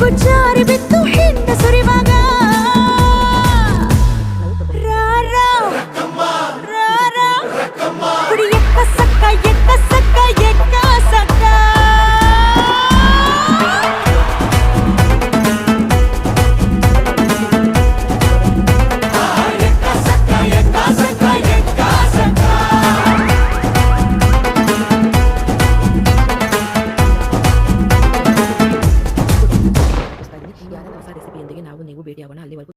గుచ్చారి బిత్త ವಾಹಿನಿಯೊಂದಿಗೆ ನಾವು ನೀವು ಭೇಟಿಯಾಗೋಣ ಅಲ್ಲಿವರೆಗೂ